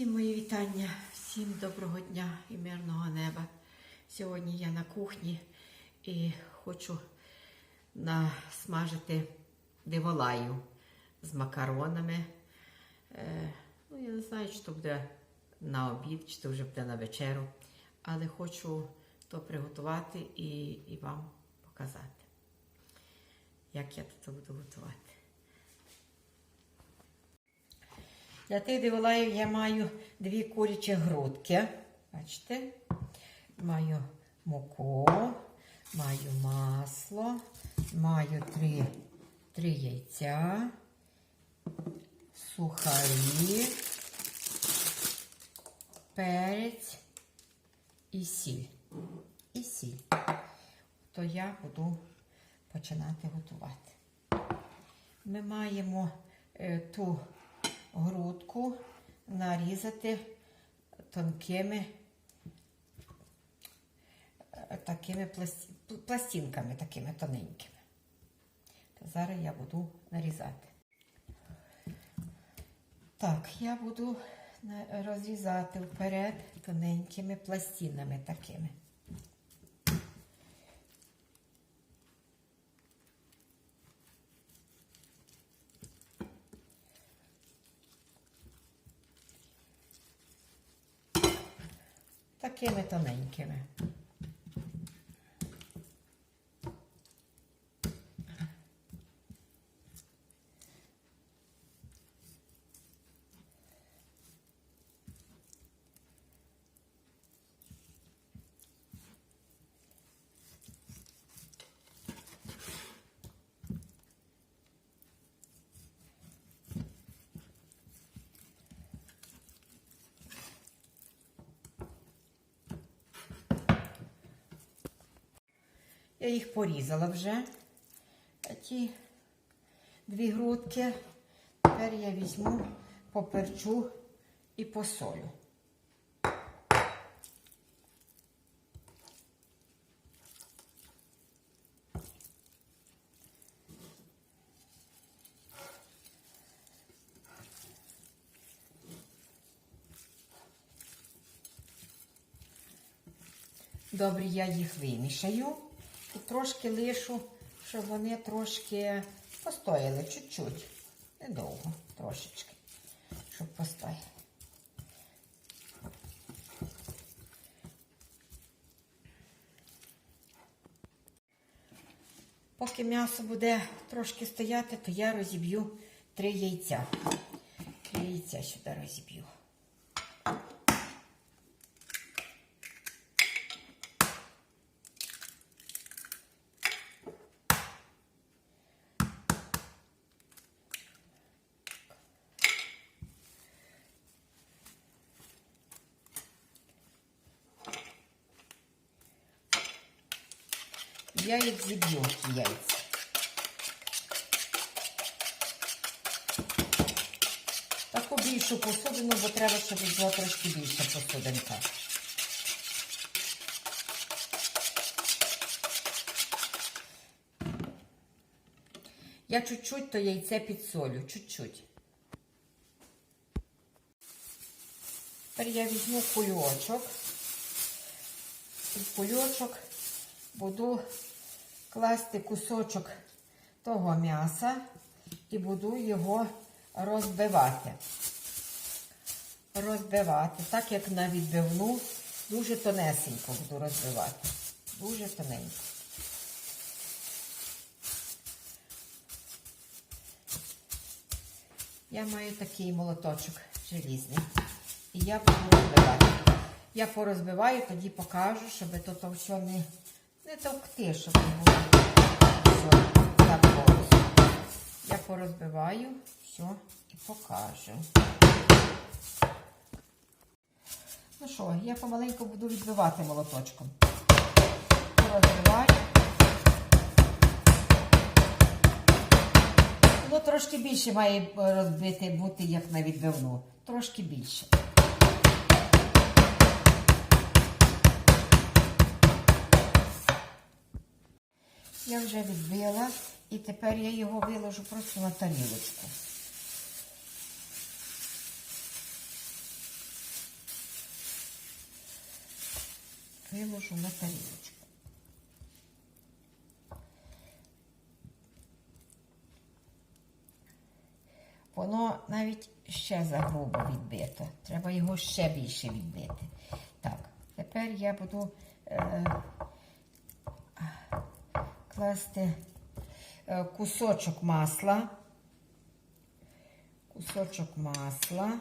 Всім мої вітання, всім доброго дня і мирного неба. Сьогодні я на кухні і хочу насмажити диволаю з макаронами. Е, ну, я не знаю, чи то буде на обід, чи то вже буде на вечеру, але хочу то приготувати і, і вам показати, як я це буду готувати. Для тих диволаїв я маю дві курячі грудки. Бачите? Маю муку, маю масло, маю три, три яйця, сухарі, перець і сіль. І сіль. То я буду починати готувати. Ми маємо е, ту грудку нарізати тонкими е, такими пластинками, такими тоненькими. То зараз я буду нарізати. Так, я буду розрізати вперед тоненькими пластинами такими. Такими тоненькими. Я їх порізала вже. Ті дві грудки. Тепер я візьму, поперчу і посолю. Добре, я їх вимішаю і трошки лишу, щоб вони трошки постояли чуть-чуть. Недовго, трошечки, щоб постояли. Поки м'ясо буде трошки стояти, то я розіб'ю три яйця. Три яйця сюди розіб'ю. Я їх зіб'ю, ті яйця. Таку більшу посудину, бо треба, щоб було трошки більша посудинка. Я чуть-чуть то яйце підсолю, чуть-чуть. Тепер я візьму кульочок. Кульочок буду класти кусочок того м'яса і буду його розбивати. Розбивати, так як на відбивну, дуже тонесенько буду розбивати. Дуже тоненько. Я маю такий молоточок желізний. І я буду розбивати. Я порозбиваю, тоді покажу, щоб то, все не, не товкти, щоб не було все так повністю. Я порозбиваю все і покажу. Ну що, я помаленьку буду відбивати молоточком. Порозбиваю. Воно трошки більше має розбити бути, як на відбивну. Трошки більше. я вже відбила. І тепер я його виложу просто на тарілочку. Виложу на тарілочку. Воно навіть ще загрубо відбито. Треба його ще більше відбити. Так, тепер я буду е, класти е, кусочок масла. Кусочок масла.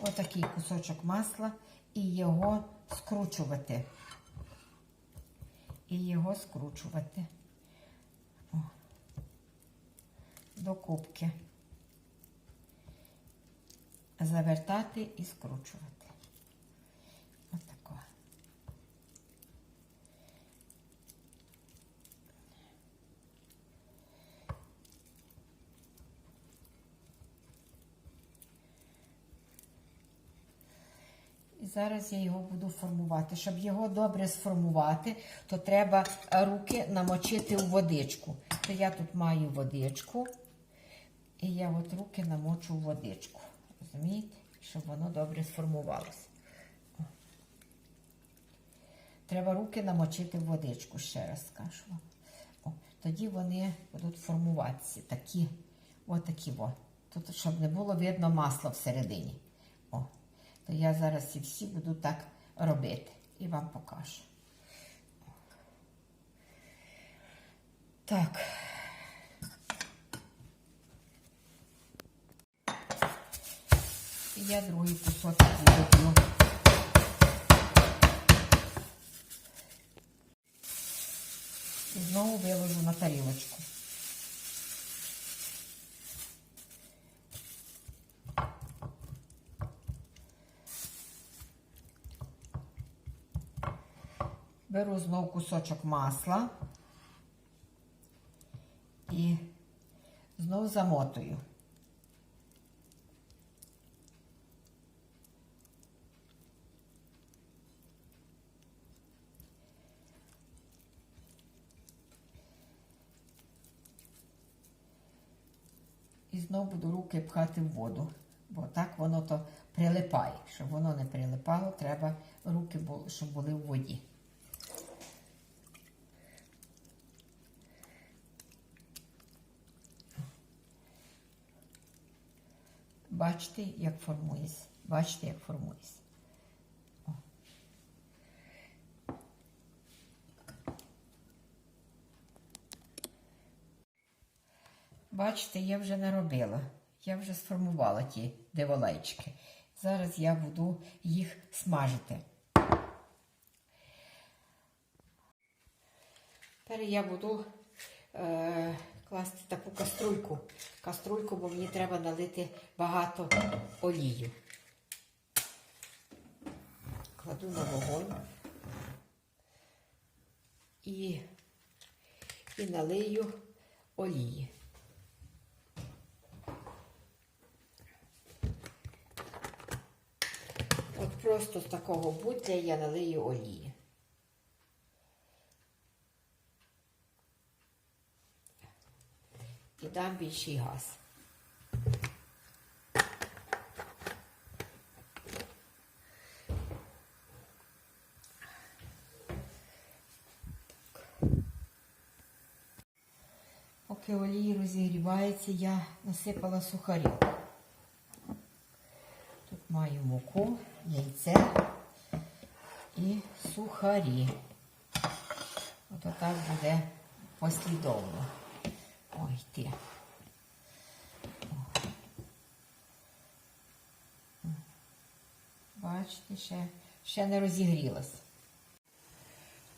Отакий кусочок масла і його скручувати. І його скручувати. О. До кубки. Завертати і скручувати. Отако. І зараз я його буду формувати. Щоб його добре сформувати, то треба руки намочити у водичку. То я тут маю водичку, і я от руки намочу у водичку. Розумієте? Щоб воно добре сформувалося. О. Треба руки намочити в водичку, ще раз скажу вам. О, тоді вони будуть формуватися. Такі, отакі во. Тут, щоб не було видно масла всередині. То я зараз ці всі буду так робити і вам покажу. Так. І я другий кусочок зроблю. І знову виложу на тарілочку. Беру знову кусочок масла і знову замотую. І знову буду руки пхати в воду, бо так воно то прилипає. Щоб воно не прилипало, треба руки, щоб були в воді. Бачите, як формується. Бачите, як формується. О. Бачите, я вже не робила. Я вже сформувала ті диволейчики. Зараз я буду їх смажити. Тепер я буду е, класти таку каструльку. Каструльку, бо мені треба налити багато олію. Кладу на вогонь і, і налию олії. От просто з такого бутля я налию олії. І дам більший газ. Поки олія розігрівається, я насипала сухарів. Тут маю муку, яйце і сухарі. Ото так буде послідовно. Ой, ти. Бачите, ще, ще не розігрілась.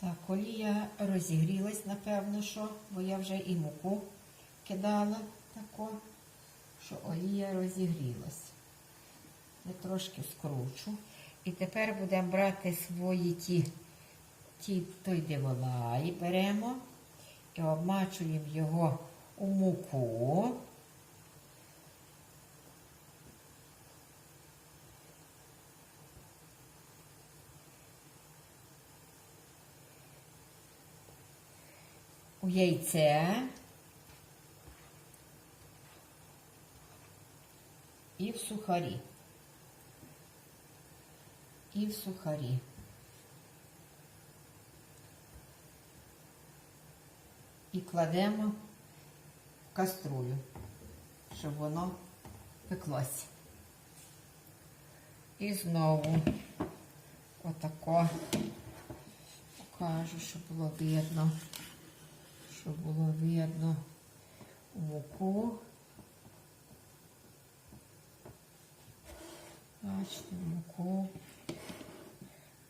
Так, олія розігрілась, напевно, що, бо я вже і муку кидала тако, що олія розігрілась. Я трошки скручу. І тепер будемо брати свої ті, ті той диволай беремо і обмачуємо його у муку. У яйце і в сухарі. і в сухарі. І кладемо каструлю, щоб воно пеклося. І знову отако покажу, щоб було видно, щоб було видно муку. Бачите, муку,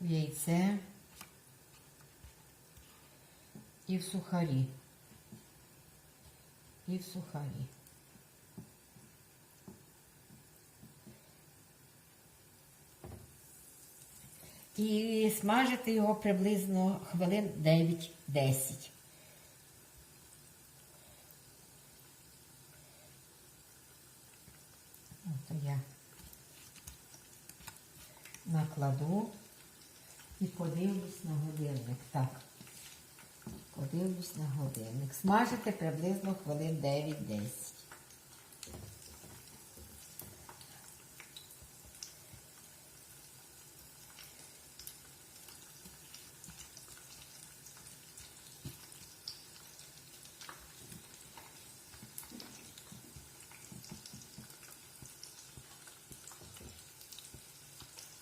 в яйце і в сухарі. І в сухарі. І смажити його приблизно хвилин 9-10. От я накладу і подивлюсь на годинник. Так. Подивлюсь на годинник. Смажити приблизно хвилин 9-10.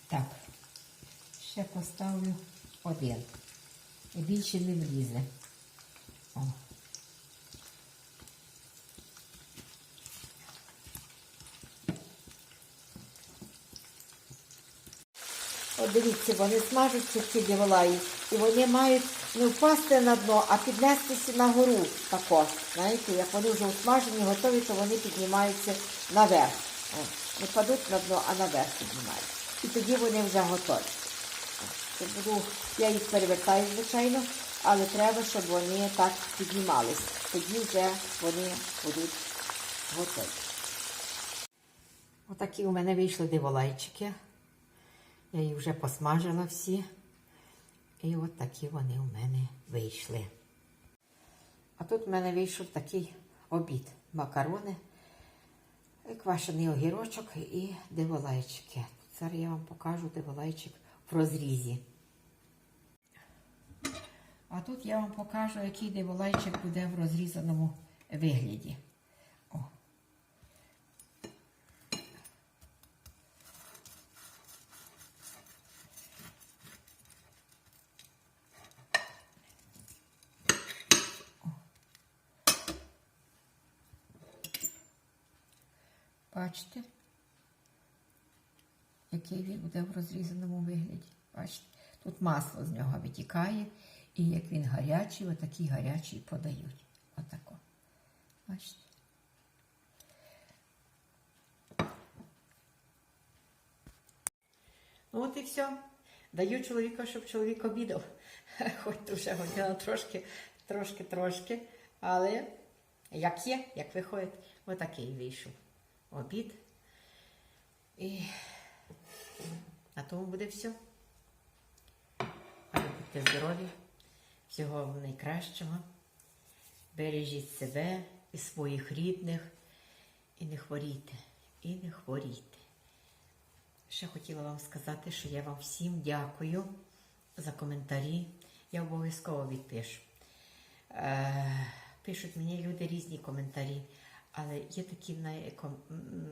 Так, ще поставлю один. І більше не влізе. Дивіться, вони смажаться ці діволаї, і вони мають не впасти на дно, а піднестися на гору тако. Знаєте, як вони вже усмажені, готові, то вони піднімаються наверх. Не падуть на дно, а наверх піднімаються. І тоді вони вже готові. Буду, я їх перевертаю, звичайно, але треба, щоб вони так піднімались. Тоді вже вони будуть готові. Отакі у мене вийшли диволайчики. Я їх вже посмажила всі. І от такі вони у мене вийшли. А тут в мене вийшов такий обід. Макарони, квашений огірочок і диволайчики. Зараз я вам покажу диволайчик в розрізі. А тут я вам покажу, який диволайчик буде в розрізаному вигляді. Бачите, який він буде в розрізаному вигляді. Бачите, тут масло з нього витікає, і як він гарячий, отакий гарячий подають. Отако. Бачите? Ну от і все. Даю чоловіка, щоб чоловік обідав. Хоч вже година трошки, трошки, трошки. Але як є, як виходить, отакий вийшов обід. І на тому буде все. А будьте здорові, всього вам найкращого. Бережіть себе і своїх рідних. І не хворійте, і не хворійте. Ще хотіла вам сказати, що я вам всім дякую за коментарі. Я обов'язково відпишу. Е, пишуть мені люди різні коментарі, але є такі,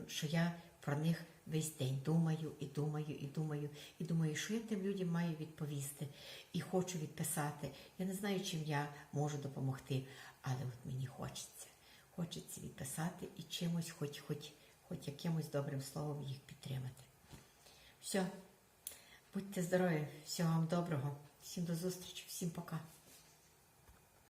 що я про них весь день думаю і думаю, і думаю, і думаю, що я тим людям маю відповісти, і хочу відписати. Я не знаю, чим я можу допомогти, але от мені хочеться. Хочеться відписати і чимось, хоч, хоч, хоч якимось добрим словом їх підтримати. Все, будьте здорові, всього вам доброго, всім до зустрічі, всім пока.